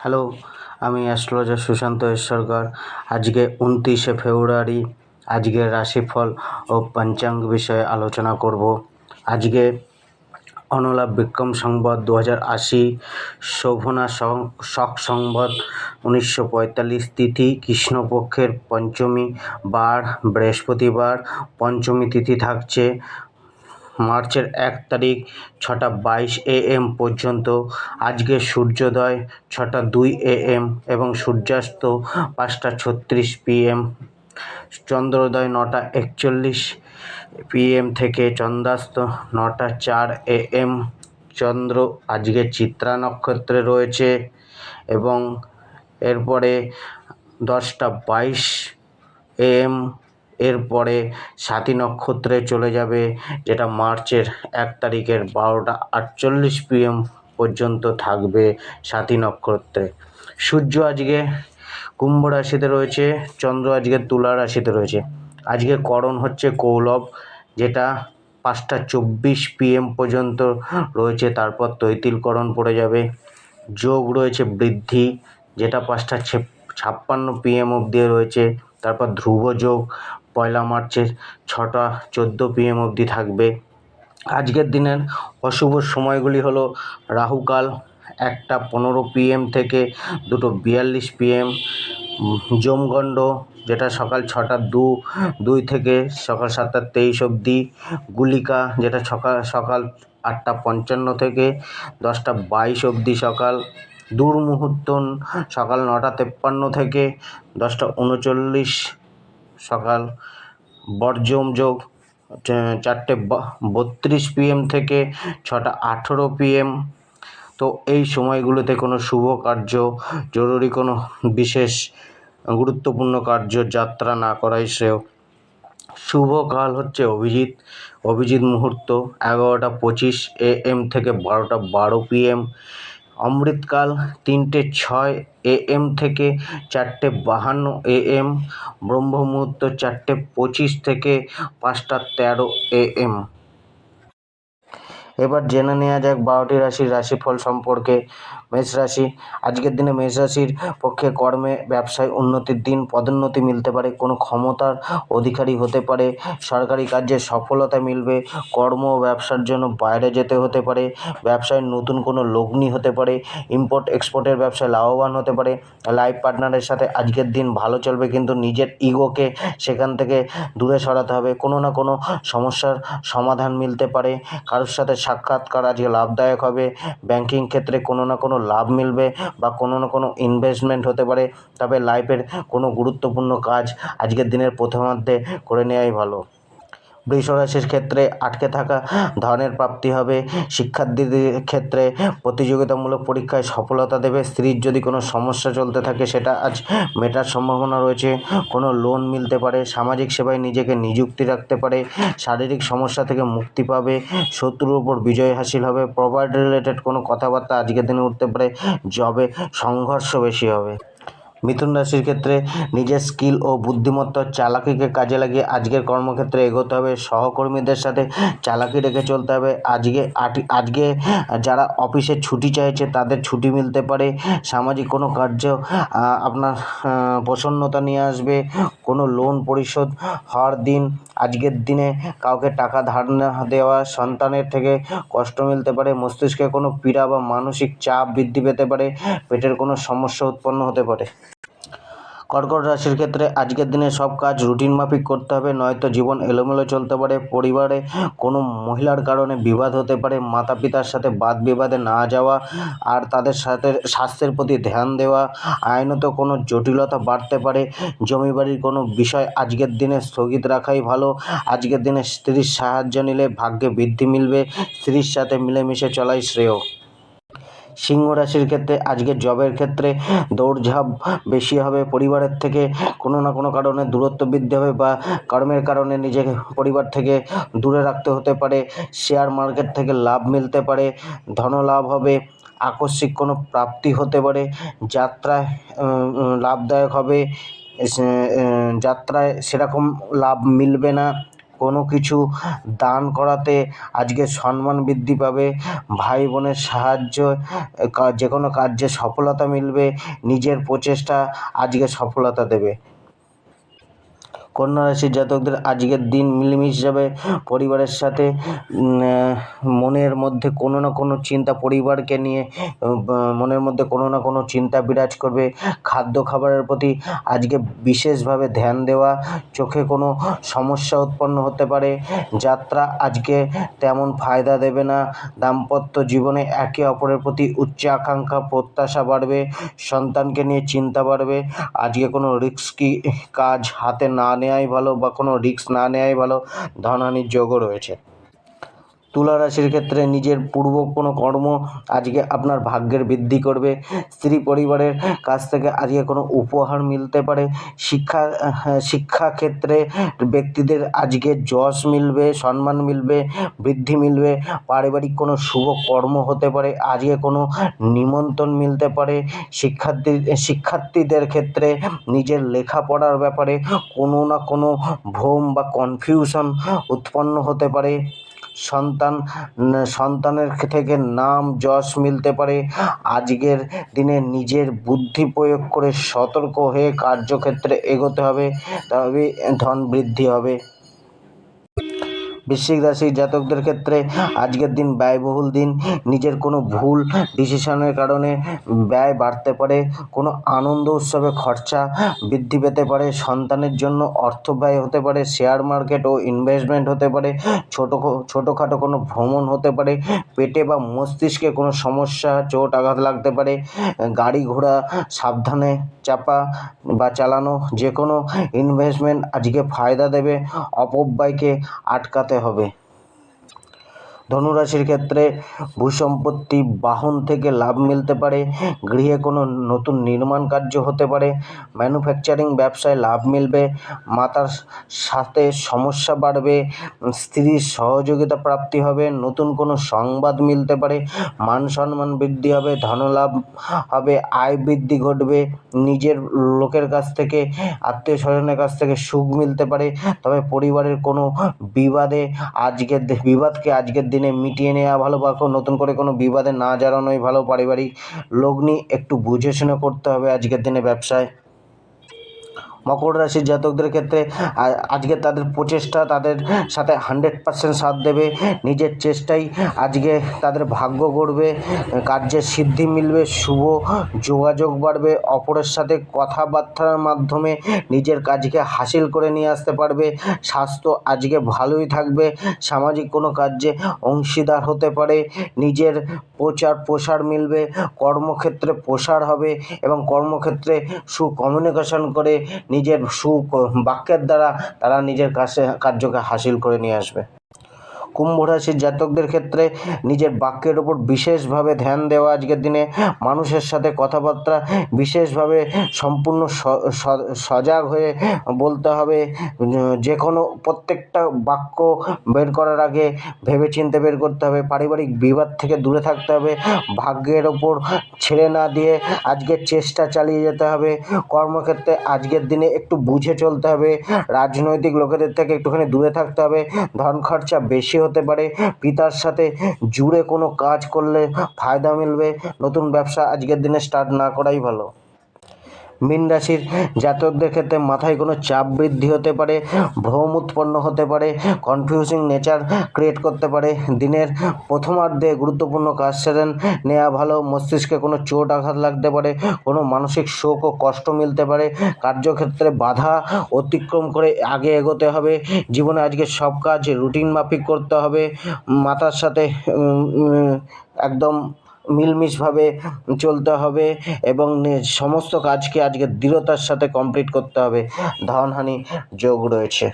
Hello, আমি astrologer Sushant S সরকার আজকে উনত্রিশে ফেব্রুয়ারি, আজকের রাশিফল ও পঞ্চাঙ্গ বিষয়ে আলোচনা করব। আজকে অনলাভ বিক্রম সংবাদ দু হাজার আশি, শোভনা সং- শক সংবৎ উনিশশো পঁয়তাল্লিশ, তিথি কৃষ্ণপক্ষের পঞ্চমী বার, বৃহস্পতিবার পঞ্চমী তিথি থাকছে। মার্চের এক তারিখ ছটা বাইশ এএম পর্যন্ত। আজকে সূর্যোদয় ছটা দুই এএম এবং সূর্যাস্ত পাঁচটা ছত্রিশ পিএম চন্দ্রোদয় নটা একচল্লিশ পিএম থেকে চন্দ্রাস্ত নটা চার এএম চন্দ্র আজকে চিত্রা নক্ষত্রে রয়েছে এবং এরপরে দশটা বাইশ এএম এরপরে সাথী নক্ষত্রে চলে যাবে, যেটা মার্চের এক তারিখের বারোটা আটচল্লিশ পিএম পর্যন্ত থাকবে সাথী নক্ষত্রে। সূর্য আজকে কুম্ভ রাশিতে রয়েছে, চন্দ্র আজকে তুলা রাশিতে রয়েছে। আজকে করণ হচ্ছে কৌলভ যেটা পাঁচটা চব্বিশ পিএম পর্যন্ত রয়েছে, তারপর তৈতিলকরণ পড়ে যাবে। যোগ রয়েছে বৃদ্ধি, যেটা পাঁচটা ছেপ- ছাপ্পান্ন পিএম অবধি রয়েছে, তারপর ধ্রুব যোগ। পয়লা মার্চের ছটা চোদ্দ পিএম অবধি থাকবে। আজকের দিনের অশুভ সময়গুলি হলো রাহুকাল একটা পনেরো পিএম থেকে দুটো বিয়াল্লিশ পিএম যমগণ্ড যেটা সকাল ছটা দু, দুই থেকে সকাল সাতটা তেইশ অবধি, গুলিকা যেটা সকাল সকাল আটটা পঞ্চান্ন থেকে দশটা বাইশ অবধি সকাল, দুর্মুহূর্ত সকাল নটা তেপ্পান্ন থেকে দশটা উনচল্লিশ সকাল বর্জম যোগ চারটে বত্রিশ পিএম থেকে ছটা আঠেরো পিএম তো এই সময়গুলোতে কোনো শুভ কার্য, জরুরি কোনো বিশেষ গুরুত্বপূর্ণ কার্য যাত্রা না করাই শ্রেয়। শুভ কাল হচ্ছে অভিজিৎ অভিজিৎ মুহূর্ত, এগারোটা পঁচিশ এএম থেকে বারোটা বারো পিএম অমৃতকাল তিনটে ছয় এএম থেকে চারটে বাহান্ন এএম ব্রহ্ম মুহূর্ত চারটে পঁচিশ থেকে পাঁচটা তেরো এএম এবার জেনে নেওয়া যাক বারোটি রাশির রাশিফল সম্পর্কে। মেষ রাশি। আজকের দিনে মেষ রাশির পক্ষে কর্মে, ব্যবসায় উন্নতির দিন, পদোন্নতি মিলতে পারে, কোনো ক্ষমতার অধিকারী হতে পারে, সরকারি কাজে সফলতা মিলবে, কর্ম ও ব্যবসার জন্য বাইরে যেতে হতে পারে, ব্যবসায় নতুন কোনো লগ্নি হতে পারে ইম্পোর্ট এক্সপোর্টের ব্যবসায় লাভবান হতে পারে লাইফ পার্টনারের সাথে আজকের দিন ভালো চলবে, কিন্তু নিজের ইগোকে সেখান থেকে দূরে সরাতে হবে, কোনো না কোনো সমস্যার সমাধান মিলতে পারে, কারোর সাথে সাক্ষাৎকার আজকে লাভদায়ক হবে ব্যাংকিং ক্ষেত্রে কোনো না কোনো লাভ মিলবে বা কোনো না কোনো ইনভেস্টমেন্ট হতে পারে, তবে লাইফের কোনো গুরুত্বপূর্ণ কাজ আজকের দিনের প্রথমার্ধে করে নেওয়াই ভালো। বৃষ রাশির ক্ষেত্রে আটকে থাকা ধনের প্রাপ্তি হবে। শিক্ষার্থীদের ক্ষেত্রে প্রতিযোগিতামূলক পরীক্ষায় সফলতা দেবে। স্ত্রীর যদি কোনো সমস্যা চলতে থাকে, সেটা আজ মেটার সম্ভাবনা রয়েছে। কোনো লোন মিলতে পারে, সামাজিক সেবায় নিজেকে নিযুক্তি রাখতে পারে, শারীরিক সমস্যা থেকে মুক্তি পাবে, শত্রুর উপর বিজয় হাসিল হবে প্রপার্টি রিলেটেড কোনো কথাবার্তা আজকের দিনে উঠতে পারে জবে সংঘর্ষ বেশি হবে। মিথুন রাশির ক্ষেত্রে নিজের স্কিল ও বুদ্ধিমত্তার চালাকিকে কাজে লাগিয়ে আজকের কর্মক্ষেত্রে এগোতে হবে। সহকর্মীদের সাথে চালাকি রেখে চলতে হবে। আজকে আজকে যারা অফিসে ছুটি চাইছে তাদের ছুটি মিলতে পারে। সামাজিক কোনো কার্য আপনার প্রসন্নতা নিয়ে আসবে। কোনো লোন পরিশোধ হওয়ার দিন, আজকের দিনে কাউকে টাকা ধার দেওয়া সন্তানের থেকে কষ্ট মিলতে পারে। মস্তিষ্কে কোনো পীড়া বা মানসিক চাপ বৃদ্ধি পেতে পারে। পেটের কোনো সমস্যা উৎপন্ন হতে পারে। কর্কট রাশির ক্ষেত্রে আজকের দিনে সব কাজ রুটিন মাফিক করতে হবে, নয়তো জীবন এলোমেলো চলতে পারে, পরিবারে কোনো মহিলার কারণে বিবাদ হতে পারে মাতা পিতার সাথে বাদ বিবাদে না যাওয়া আর তাদের সাথে স্বাস্থ্যের প্রতি ধ্যান দেওয়া, আইনত কোনো জটিলতা বাড়তে পারে জমি বাড়ির কোনো বিষয় আজকের দিনে স্থগিত রাখাই ভালো, আজকের দিনে স্ত্রীর সাহায্য নিলে ভাগ্যে বৃদ্ধি মিলবে, স্ত্রীর সাথে মিলেমিশে চলাই শ্রেয়। সিংহ রাশির ক্ষেত্রে, আজকের জবের ক্ষেত্রে দৌড়ঝাঁপ বেশি হবে, পরিবারের থেকে কোনো না কোনো কারণে দূরত্ব বৃদ্ধি হবে বা কর্মের কারণে নিজেকে পরিবার থেকে দূরে রাখতে হতে পারে শেয়ার মার্কেট থেকে লাভ মিলতে পারে, ধনলাভ হবে, আকস্মিক কোনো প্রাপ্তি হতে পারে যাত্রায় লাভদায়ক হবে যাত্রায় সেরকম লাভ মিলবে না। কোনো কিছু দান করাতে আজকে সম্মান বৃদ্ধি পাবে। ভাই বোনের সাহায্য যে কোনো কার্যে সফলতা মিলবে। নিজের প্রচেষ্টা আজকে সফলতা দেবে। কন্যা রাশির জাতকদের আজকের দিন মিলেমিশ যাবে। পরিবারের সাথে মনের মধ্যে কোনো না কোনো চিন্তা পরিবারকে নিয়ে মনের মধ্যে কোনো না কোনো চিন্তা বিরাজ করবে। খাদ্য খাবারের প্রতি আজকে বিশেষভাবে ধ্যান দেওয়া, চোখে কোনো সমস্যা উৎপন্ন হতে পারে। যাত্রা আজকে তেমন ফায়দা দেবে না। দাম্পত্য জীবনে একে অপরের প্রতি উচ্চ আকাঙ্ক্ষা, প্রত্যাশা বাড়বে। সন্তানকে নিয়ে চিন্তা বাড়বে। আজকে কোনো রিস্কি কাজ হাতে না নেওয়াই ভালো বা কোনো রিস্ক না নেওয়াই ভালো ধনহানির যোগও রয়েছে। তুলা রাশির ক্ষেত্রে নিজের পূর্ব কোনো কর্ম আজকে আপনার ভাগ্যের বৃদ্ধি করবে। স্ত্রী পরিবারের কাছ থেকে আজকে কোনো উপহার মিলতে পারে। শিক্ষা হ্যাঁ, শিক্ষা ক্ষেত্রে ব্যক্তিদের আজকে যশ মিলবে সম্মান মিলবে বৃদ্ধি মিলবে। পারিবারিক কোনো শুভ কর্ম হতে পারে আজকে কোনো নিমন্ত্রণ মিলতে পারে। শিক্ষার্থী শিক্ষার্থীদের ক্ষেত্রে নিজের লেখাপড়ার ব্যাপারে কোনো না কোনো ভ্রম বা কনফিউশন উৎপন্ন হতে পারে। সন্তান সন্তানের থেকে নাম যশ মিলতে পারে। আজকের দিনে নিজের বুদ্ধি প্রয়োগ করে সতর্ক হয়ে কার্যক্ষেত্রে এগোতে হবে। তবে ধন বৃদ্ধি হবে। বৃশ্চিক রাশির জাতকদের ক্ষেত্রে আজকের দিন ব্যয়বহুল দিন। নিজের কোনো ভুল ডিসিশনের কারণে ব্যয় বাড়তে পারে, কোনো আনন্দ উৎসবে খরচা বৃদ্ধি পেতে পারে, সন্তানের জন্য অর্থ ব্যয় হতে পারে শেয়ার মার্কেট ও ইনভেস্টমেন্ট হতে পারে, ছোটো ছোটোখাটো কোনো ভ্রমণ হতে পারে, পেটে বা মস্তিষ্কে কোনো সমস্যা, চোট আঘাত লাগতে পারে, গাড়ি ঘোড়া সাবধানে চাপা বা চালানো যে কোনো ইনভেস্টমেন্ট আজকে ফায়দা দেবে, অপব্যয়কে আটকাতে হবে। ধনুরাশির ক্ষেত্রে ভূসম্পত্তি বাহন থেকে লাভ মিলতে পারে, গৃহে কোনো নতুন নির্মাণ কার্য হতে পারে, ম্যানুফ্যাকচারিং ব্যবসায় লাভ মিলবে, মাতার সাথে সমস্যা বাড়বে, স্ত্রীর সহযোগিতা প্রাপ্তি হবে, নতুন কোনো সংবাদ মিলতে পারে, মান সম্মান বৃদ্ধি হবে, ধনলাভ হবে, আয় বৃদ্ধি ঘটবে, নিজের লোকের কাছ থেকে আত্মীয় স্বজনের কাছ থেকে সুখ মিলতে পারে, তবে পরিবারের কোনো বিবাদে আজকের বিবাদকে আজকের দিনে মিটিয়ে নেওয়া ভালো বা নতুন করে কোনো বিবাদে না জড়ানোই ভালো পারিবারিক লগ্নি একটু বুঝে শুনে করতে হবে আজকের দিনে ব্যবসায়। মকর রাশির জাতকদের ক্ষেত্রে আজকে তাদের প্রচেষ্টা তাদের সাথে হান্ড্রেড পার্সেন্ট সাথ দেবে, নিজের চেষ্টাই আজকে তাদের ভাগ্য গড়বে, কার্যের সিদ্ধি মিলবে, শুভ যোগাযোগ বাড়বে, অপরের সাথে কথাবার্তার মাধ্যমে নিজের কাজকে হাসিল করে নিয়ে আসতে পারবে, স্বাস্থ্য আজকে ভালোই থাকবে, সামাজিক কোনো কার্যে অংশীদার হতে পারে, নিজের প্রচার প্রসার মিলবে, কর্মক্ষেত্রে প্রসার হবে এবং কর্মক্ষেত্রে সুকমিউনিকেশন করে নিজের সুখ বাক্যের দ্বারা তারা নিজের কাছে কার্যকে হাসিল করে নিয়ে আসবে। কুম্ভ রাশির জাতকদের ক্ষেত্রে নিজের বাক্যের ওপর বিশেষভাবে ধ্যান দেওয়া আজকের দিনে। মানুষের সাথে কথাবার্তা বিশেষভাবে সম্পূর্ণ সজাগ হয়ে বলতে হবে। যে কোনো প্রত্যেকটা বাক্য বের করার আগে ভেবেচিন্তে বের করতে হবে। পারিবারিক বিবাদ থেকে দূরে থাকতে হবে। ভাগ্যের ওপর ছেড়ে না দিয়ে আজকের চেষ্টা চালিয়ে যেতে হবে। কর্মক্ষেত্রে আজকের দিনে একটু বুঝে চলতে হবে। রাজনৈতিক লোকেদের থেকে একটুখানি দূরে থাকতে হবে। ধন খরচা বেশি হতে পারে। পিতার সাথে জুড়ে কোনো কাজ করলে ফায়দা মিলবে। নতুন ব্যবসা আজকের দিনে স্টার্ট না করাই ভালো। মীন রাশির জাতকদের ক্ষেত্রে মাথায় কোনো চাপ বৃদ্ধি হতে পারে, ভ্রম উৎপন্ন হতে পারে কনফিউজিং নেচার ক্রিয়েট করতে পারে। দিনের প্রথমার্ধে গুরুত্বপূর্ণ কাজ সেরেন নেওয়া ভালো, মস্তিষ্কে কোনো চোট আঘাত লাগতে পারে, কোনো মানসিক শোক ও কষ্ট মিলতে পারে। কার্যক্ষেত্রে বাধা অতিক্রম করে আগে এগোতে হবে। জীবনে আজকে সব কাজ রুটিন মাফিক করতে হবে। মাথার সাথে একদম মিলমিশভাবে চলতে হবে এবং সমস্ত কাজকে আজকে দৃঢ়তার সাথে কমপ্লিট করতে হবে। ধনহানি যোগ রয়েছে।